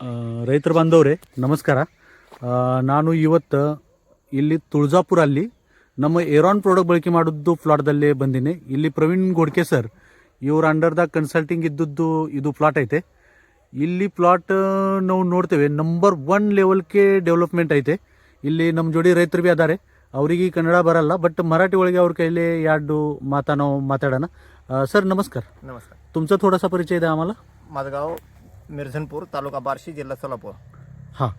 ಆ, ರೈತರ ಬಾಂಧವ್ರೆ ನಮಸ್ಕಾರ ಆ, ನಾನು ಇವತ್ತು ಇಲ್ಲಿ ತುಳಜಾಪುರಲ್ಲಿ ನಮ್ಮ ಏರಾನ್ ಪ್ರಾಡಕ್ಟ್ ಬಳಕೆ ಮಾಡಿದ್ದು ಪ್ಲಾಟ್ದಲ್ಲೇ ಬಂದೀನಿ ಇಲ್ಲಿ ಪ್ರವೀಣ್ ಗೋಡ್ಕೆ ಸರ್ ಇವ್ರ ಅಂಡರ್ದಾಗ ಕನ್ಸಲ್ಟಿಂಗ್ ಇದ್ದದ್ದು ಇದು ಪ್ಲಾಟ್ ಐತೆ ಇಲ್ಲಿ ಪ್ಲಾಟ್ ನಾವು ನೋಡ್ತೇವೆ ನಂಬರ್ ಒನ್ ಲೆವೆಲ್ಗೆ ಡೆವಲಪ್ಮೆಂಟ್ ಐತೆ ಇಲ್ಲಿ ನಮ್ಮ ಜೋಡಿ ರೈತರು ಬಿ ಅದಾರೆ ಅವರಿಗೆ ಕನ್ನಡ ಬರಲ್ಲ ಬಟ್ ಮರಾಠಿ ಒಳಗೆ ಅವ್ರ ಕೈಲಿ ಎರಡು ಮಾತಾ ನಾವು ಮಾತಾಡೋಣ सर नमस्कार नमस्कार तुमचा थोडासा परिचय द्या आम्हाला माझं मिरझनपूर तालुका बार्शी जिल्हा सोलापूर. हां.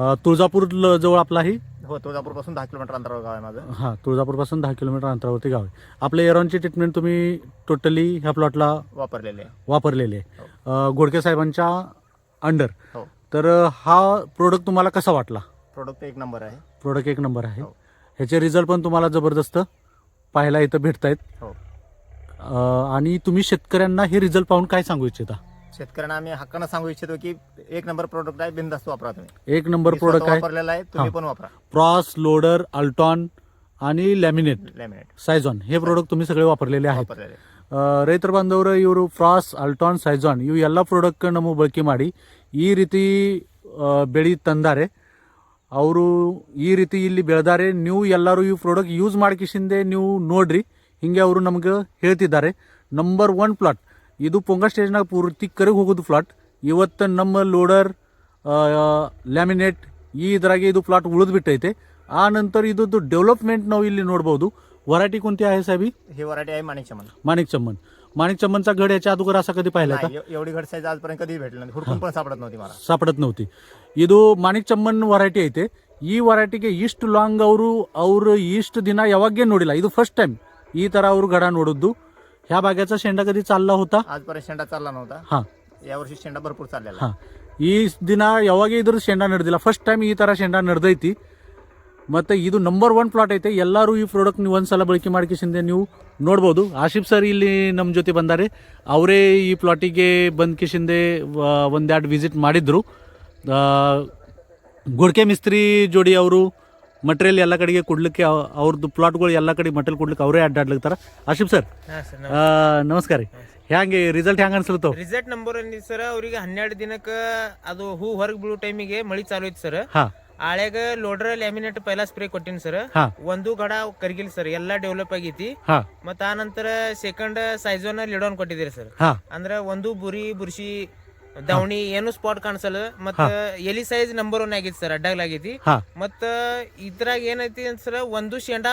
अ, तुळजापूर ल- जवळ आपला आहे? हो तुळजापूरपासून दहा किलोमीटर अंतरावर गाव आहे माझं. हां तुळजापूरपासून दहा किलोमीटर अंतरावरती गाव आहे. आपल्या एरॉनची ट्रीटमेंट तुम्ही टोटली ह्या प्लॉटला वापरलेले आहे. वापरलेली आहे. अ, घोडके साहेबांच्या अंडर हो. तर अ, हा प्रोडक्ट तुम्हाला कसा वाटला? प्रोडक्ट एक नंबर आहे. प्रोडक्ट एक नंबर आहे. हो. ह्याचे रिझल्ट पण तुम्हाला जबरदस्त पाहायला इथं भेटतायत. हो. अ, आणि तुम्ही शेतकऱ्यांना हे रिझल्ट पाहून काय सांगू इच्छिता? शेतकऱ्यांना आम्ही हक्कानं सांगू इच्छितो की एक नंबर प्रोडक्ट आहे बिंदास्त वापरा तुम्ही एक नंबर मी स्वतः प्रोडक्ट आहे वापरलेला आहे तुम्ही हा. पण वापरा प्रॉस लोडर अल्टॉन आणि लॅमिनेट लॅमिनेट ಸೈಜಾನ್ हे ಪ್ರಾಡಕ್ಟ್ तुम्ही सगळे वापरलेले आहेत ವಾಪರಲೇಲೆ ಆ, ರೈತರ ಬಾಂಧವರು ಇವರು ಫ್ರಾಸ್ ಅಲ್ಟಾನ್ ಸೈಜಾನ್ ಇವು ಎಲ್ಲ ಪ್ರಾಡಕ್ಟ್ ನಮಗೆ ಬಳಕೆ ಮಾಡಿ ಈ ರೀತಿ ಆ, ಬೆಳಿ ತಂದಾರೆ ಅವರು ಈ ರೀತಿ ಇಲ್ಲಿ ಬೆಳೆದಾರೆ ನೀವು ಎಲ್ಲರೂ ಈ ಪ್ರಾಡಕ್ಟ್ ಯೂಸ್ ಮಾಡ್ಕಿಸಿಂದೆ ನೀವು ನೋಡ್ರಿ ಹಿಂಗೆ ಅವರು ನಮ್ಗೆ ಹೇಳ್ತಿದ್ದಾರೆ ನಂಬರ್ ಒನ್ ಪ್ಲಾಟ್ ಇದು ಪೊಂಗ ಸ್ಟೇಜ್ನಾಗ ಪೂರ್ತಿ ಕರೆಗೆ ಹೋಗೋದು ಪ್ಲಾಟ್ ಇವತ್ತು ನಮ್ಮ ಲೋಡರ್ ಲ್ಯಾಮಿನೇಟ್ ಈ ಇದ್ರಾಗೆ ಇದು ಪ್ಲಾಟ್ ಉಳಿದು ಬಿಟ್ಟೈತೆ ಆ ನಂತರ ಇದ್ದು ಡೆವಲಪ್ಮೆಂಟ್ ನಾವು ಇಲ್ಲಿ ನೋಡ್ಬೋದು व्हरायटी कोणती आहे साहेबी ही व्हरायटी आहे माणिक चमन माणिक चम्मन माणिक चम्मनचा घड याच्या अगोदर असा कधी पाहिला का नाही, एव- एवढी घड साईज आजपर्यंत कधीच भेटली नाही हुडकून पण सापडत नव्हती मला ಸಾಪಡತ್ ನವ್ತಿ ಇದು ಮಾಣಿಕ್ ಚಮ್ಮನ್ ವರೈಟಿ ಐತೆ ಈ ವರೈಟಿಗೆ ಇಷ್ಟು ಲಾಂಗ್ ಅವರು ಅವರು ಇಷ್ಟು ದಿನ ಯಾವಾಗೇ ನೋಡಿಲ್ಲ ಇದು ಫಸ್ಟ್ ಟೈಮ್ ಈ ತರ ಅವರು ಗಡ ನೋಡದ್ದು ह्या बागेचा शेंडा कधी चालला होता आजपर्यंत शेंडा चालला नव्हता हा यावर्षी शेंडा भरपूर चाललेला ಹಾ ಈ ದಿನ ಯಾವಾಗ ಇದ್ರ ಶೆಂಡ ನಡೆದಿಲ್ಲ ಫಸ್ಟ್ ಟೈಮ್ ಈ ತರ ಶೆಂಡ ನಡೆದೈತಿ ಮತ್ತೆ ಇದು ನಂಬರ್ ಒನ್ ಪ್ಲಾಟ್ ಐತೆ ಎಲ್ಲರೂ ಈ ಪ್ರಾಡಕ್ಟ್ ನೀವು ಒಂದ್ಸಲ ಬಳಕೆ ಮಾಡ್ಕಿಸಿಂದೆ ನೀವು ನೋಡ್ಬೋದು ಆಶಿಫ್ ಸರ್ ಇಲ್ಲಿ ನಮ್ಮ ಜೊತೆ ಬಂದಾರೆ ಅವರೇ ಈ ಪ್ಲಾಟಿಗೆ ಬಂದ್ ಕಿಶಿಂದೆ ಒಂದೆರಡು ವಿಸಿಟ್ ಮಾಡಿದ್ರು ಆ, ಗುಡ್ಕೆ ಮಿಸ್ತ್ರಿ ಜೋಡಿ ಅವರು ಮಟೀರಿಯಲ್ ಎಲ್ಲ ಕಡೆಗೆ ಕೊಡ್ಲಿಕ್ಕೆ ಅವ್- ಅವ್ರದ್ದು ಪ್ಲಾಟ್ಗಳು ಎಲ್ಲ ಕಡೆ ಮಟೀರಿಯಲ್ ಕೊಡ್ಲಿಕ್ಕೆ ಅವರೇ ಅಡ್ಡಾಡ್ಲಿಕ್ತಾರ. ಆಶಿಫ್ ಸರ್ ಹಾ ಸರ್ ನಮಸ್ಕಾರ ರೀ. ಹ್ಯಾಂಗೆ ರಿಸಲ್ಟ್ ಹೆಂಗೆ ಅನ್ಸಲ್ತಾವ ರಿಸಲ್ಟ್ ನಂಬರ್ ಏನಿದೆ ಸರ್ ಅವ್ರಿಗೆ ಹನ್ನೆರಡು ದಿನಕ್ಕೆ ಅದು ಹೂ ಹೊರಗೆ ಬೀಳೋ ಟೈಮಿಗೆ ಮಳಿ ಚಾಲು ಐತಿ ಸರ್ ಹಾ. ಆಳ್ಯಾಗ ಲೋಡ್ರ ಲ್ಯಾಮಿನೇಟ್ ಪೈಲ ಸ್ಪ್ರೇ ಕೊಟ್ಟಿನಿ ಸರ್ ಹಾ. ಒಂದು ಗಡ ಕರ್ಗಿಲ್ ಸರ್ ಎಲ್ಲ ಡೆವಲಪ್ ಆಗೈತಿ. ಹಾ. ಮತ್ತ ಆ ನಂತರ ಸೆಕೆಂಡ್ ಸೈಜೋನ ಲಿಡೋನ್ ಕೊಟ್ಟಿದ್ದೀರಿ ಸರ್ ಹಾ. ಅಂದ್ರ ಒಂದು ಬುರಿ ಬುರ್ಶಿ ದವಣಿ ಏನು ಸ್ಪಾಟ್ ಕಾಣಿಸಲ್ಲ ಮತ್ತ ಎಲಿ ಸೈಜ್ ನಂಬರ್ ಒನ್ ಆಗೈತಿ ಸರ್ ಅಡ್ಡಾಗ್ ಆಗೈತಿ. ಮತ್ತ ಇದ್ರಾಗ ಏನೈತಿ ಅಂತ ಸರ್ ಒಂದು ಶೇಂಡಾ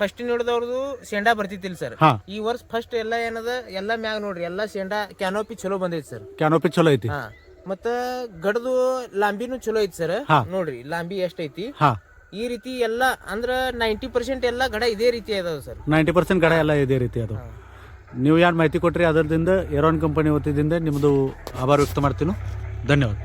ಫಸ್ಟ್ ನೋಡಿದವ್ರದ್ದು ಶೇಂಡಾ ಬರ್ತಿತ್ತಿಲ್ಲ ಸರ್. ಈ ವರ್ಷ ಫಸ್ಟ್ ಎಲ್ಲ ಏನದ ಎಲ್ಲಾ ಮ್ಯಾಗ ನೋಡ್ರಿ ಎಲ್ಲಾ ಶೇಂಡಾ ಕ್ಯಾನೋಪಿ ಚಲೋ ಬಂದೈತಿ ಸರ್. ಕ್ಯಾನೋಪಿ ಚಲೋ ಐತಿ. ಮತ್ತ ಗಡದು ಲಾಂಬಿನು ಚಲೋ ಐತಿ ಸರ್. ನೋಡ್ರಿ ಲಾಂಬಿ ಎಷ್ಟ್ ಐತಿ. ಈ ರೀತಿ ಎಲ್ಲಾ ಅಂದ್ರ ನೈಂಟಿ ಪರ್ಸೆಂಟ್ ಎಲ್ಲಾ ಗಡ ಇದೇ ರೀತಿ ಅದಾವ ಸರ್. ನೈಂಟಿ ಪರ್ಸೆಂಟ್ ಗಡ ಎಲ್ಲಾ ಇದೇ ರೀತಿ ಅದು ನೀವು ಯಾರು ಮಾಹಿತಿ ಕೊಟ್ರಿ ಅದರದಿಂದ ಏರೋನ್ ಕಂಪನಿ ವತಿಯಿಂದ ನಿಮ್ಮದು ಆಭಾರ ವ್ಯಕ್ತ ಮಾಡ್ತೀನಿ ಧನ್ಯವಾದ.